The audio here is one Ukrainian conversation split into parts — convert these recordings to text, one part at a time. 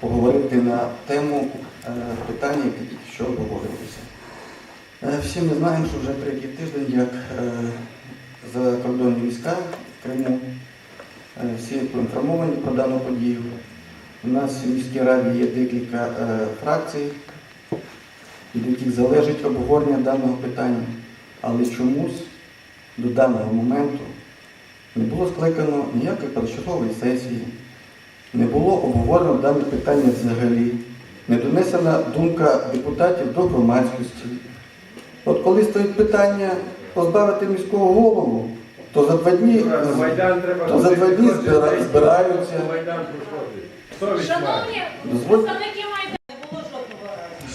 поговорити на тему е, питання, які тільки що обговорювалися. Е, Всі ми знаємо, що вже третій тиждень, як е, закордонні війська в Криму, всі поінформовані про дану подію. У нас в міській раді є декілька фракцій, від яких залежить обговорення даного питання, але чомусь до даного моменту не було скликано ніякої першочергової сесії, не було обговорено дане питання взагалі, не донесена думка депутатів до громадськості. От коли стоїть питання позбавити міського голову, то за два дні, то за два дні збира- збираються. Шановні представники Майдану.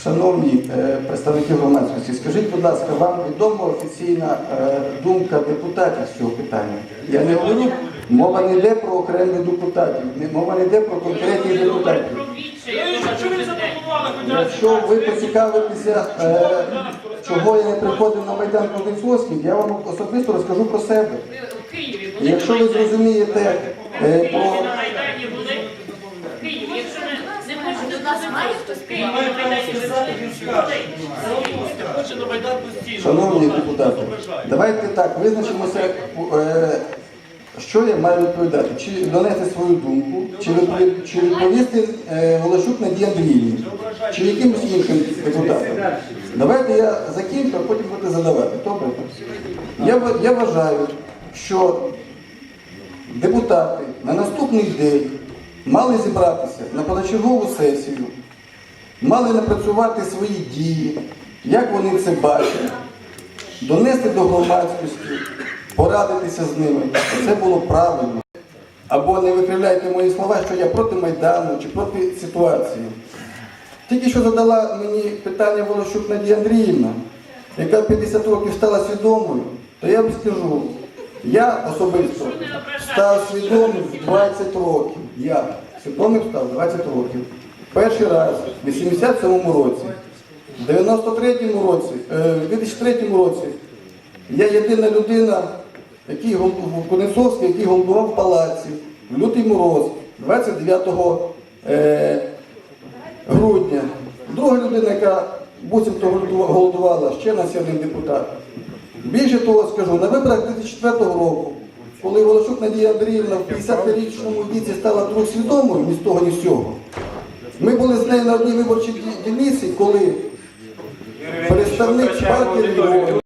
Шановні е, представники громадськості, скажіть, будь ласка, вам відома офіційна е, думка депутатів з цього питання? Я не говорю, мова не йде про окремих депутатів, мова не йде про конкретних депутатів. Якщо ви поцікавитеся, е, чого я не приходив на Майдан Кузнецовський, я вам особисто розкажу про себе. Києві І якщо ви зрозумієте е, про... Майдан. Шановні депутати, давайте так, визначимося, е, що я маю відповідати. Чи донести свою думку, чи, відпові- чи відповісти е, Волошук Надії Андріївні, чи якимось іншим депутатам. Давайте я закінчу, а потім будете задавати. Добре? Я, я вважаю, що депутати на наступний день мали зібратися на позачергову сесію, мали напрацювати свої дії, як вони це бачать, донести до громадськості, порадитися з ними. Це було правильно. Або не викривляйте мої слова, що я проти Майдану чи проти ситуації. Тільки що задала мені питання Волощук Надія Андріївна, яка в 50 років стала свідомою, то я вам скажу, я особисто став свідомим 20 років. Я свідомим став 20 років. Перший раз в 87-му році, в 93-му році, е, в 2003 році я єдина людина, який в Конецовській, який голодував в палаці в лютий мороз 29 е, грудня. Друга людина, яка буцімто голодувала, ще на один депутат. Більше того скажу, на виборах 2004 року, коли Волошук Надія Андріївна в 50-річному віці стала вдруг свідомою ні з того, ні з цього, ми були з нею на одній виборчій дільниці, коли представник партії